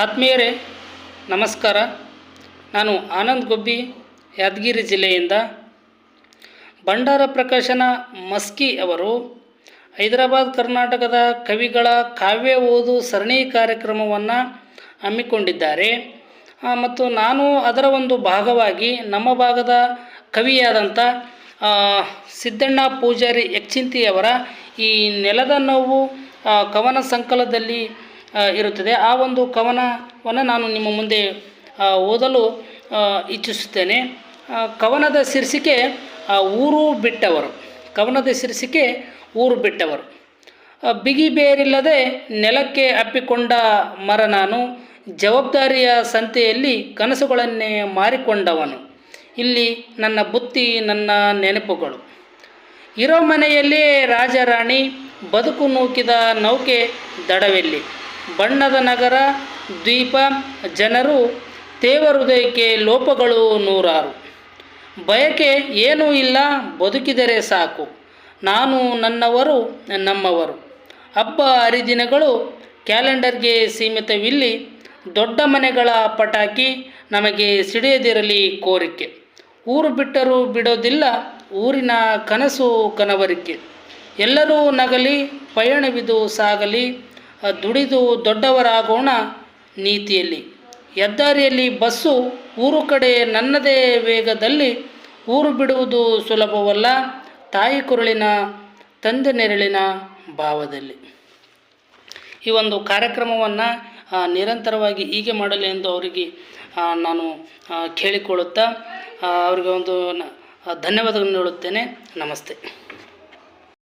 ಆತ್ಮೀಯರೇ, ನಮಸ್ಕಾರ. ನಾನು ಆನಂದ್ ಗೊಬ್ಬಿ, ಯಾದಗಿರಿ ಜಿಲ್ಲೆಯಿಂದ ಭಂಡಾರ ಪ್ರಕಾಶನ ಮಸ್ಕಿ ಅವರು ಹೈದರಾಬಾದ್ ಕರ್ನಾಟಕದ ಕವಿಗಳ ಕಾವ್ಯ ಓದು ಸರಣಿ ಕಾರ್ಯಕ್ರಮವನ್ನು ಹಮ್ಮಿಕೊಂಡಿದ್ದಾರೆ. ಮತ್ತು ನಾನು ಅದರ ಒಂದು ಭಾಗವಾಗಿ ನಮ್ಮ ಭಾಗದ ಕವಿಯಾದಂಥ ಸಿದ್ದಣ್ಣ ಪೂಜಾರಿ ಯಕ್ಷಿಂತಿಯವರ ಈ ನೆಲದ ನೋವು ಕವನ ಸಂಕಲದಲ್ಲಿ ಇರುತ್ತದೆ. ಆ ಒಂದು ಕವನವನ್ನು ನಾನು ನಿಮ್ಮ ಮುಂದೆ ಓದಲು ಇಚ್ಛಿಸುತ್ತೇನೆ. ಕವನದ ಶೀರ್ಷಿಕೆ ಊರು ಬಿಟ್ಟವರು. ಕವನದ ಶೀರ್ಷಿಕೆ, ಊರು ಬಿಟ್ಟವರು. ಬಿಗಿ ಬೇರಿಲ್ಲದೆ ನೆಲಕ್ಕೆ ಅಪ್ಪಿಕೊಂಡ ಮರ ನಾನು, ಜವಾಬ್ದಾರಿಯ ಸಂತೆಯಲ್ಲಿ ಕನಸುಗಳನ್ನೇ ಮಾರಿಕೊಂಡವನು. ಇಲ್ಲಿ ನನ್ನ ಬುತ್ತಿ, ನನ್ನ ನೆನಪುಗಳು. ಇರೋ ಮನೆಯಲ್ಲೇ ರಾಜರಾಣಿ, ಬದುಕು ನೂಕಿದ ನೌಕೆ ದಡವೆಲ್ಲಿ? ಬಣ್ಣದ ನಗರ, ದ್ವೀಪ, ಜನರು ಹೃದಯಕ್ಕೆ ಲೋಪಗಳು ನೂರಾರು. ಬಯಕೆ ಏನೂ ಇಲ್ಲ, ಬದುಕಿದರೆ ಸಾಕು. ನಾನು ನನ್ನವರು, ನಮ್ಮವರು. ಹಬ್ಬ ಹರಿದಿನಗಳು, ಕ್ಯಾಲೆಂಡರ್ಗೆ ಸೀಮಿತವಿಲ್ಲಿ, ದೊಡ್ಡ ಮನೆಗಳ ಪಟಾಕಿ ನಮಗೆ ಸಿಡಿಯದಿರಲಿ ಕೋರಿಕೆ. ಊರು ಬಿಟ್ಟರೂ ಬಿಡೋದಿಲ್ಲ, ಊರಿನ ಕನಸು ಕನವರಿಕೆ. ಎಲ್ಲರೂ ನಗಲಿ, ಪಯಣವಿದು ಸಾಗಲಿ ದುಡಿದು ದೊಡ್ಡವರಾಗೋಣ ನೀತಿಯಲ್ಲಿ. ಹೆದ್ದಾರಿಯಲ್ಲಿ ಬಸ್ಸು ಊರು ಕಡೆ ನನ್ನದೇ ವೇಗದಲ್ಲಿ ಊರು ಬಿಡುವುದು ಸುಲಭವಲ್ಲ, ತಾಯಿ ಕುರುಳಿನ ತಂದೆ ನೆರಳಿನ ಭಾವದಲ್ಲಿ. ಈ ಒಂದು ಕಾರ್ಯಕ್ರಮವನ್ನು ನಿರಂತರವಾಗಿ ಹೀಗೆ ಮಾಡಲಿ ಎಂದು ಅವರಿಗೆ ನಾನು ಕೇಳಿಕೊಳ್ಳುತ್ತಾ ಅವರಿಗೆ ಒಂದು ಧನ್ಯವಾದಗಳನ್ನು ಹೇಳುತ್ತೇನೆ. ನಮಸ್ತೆ.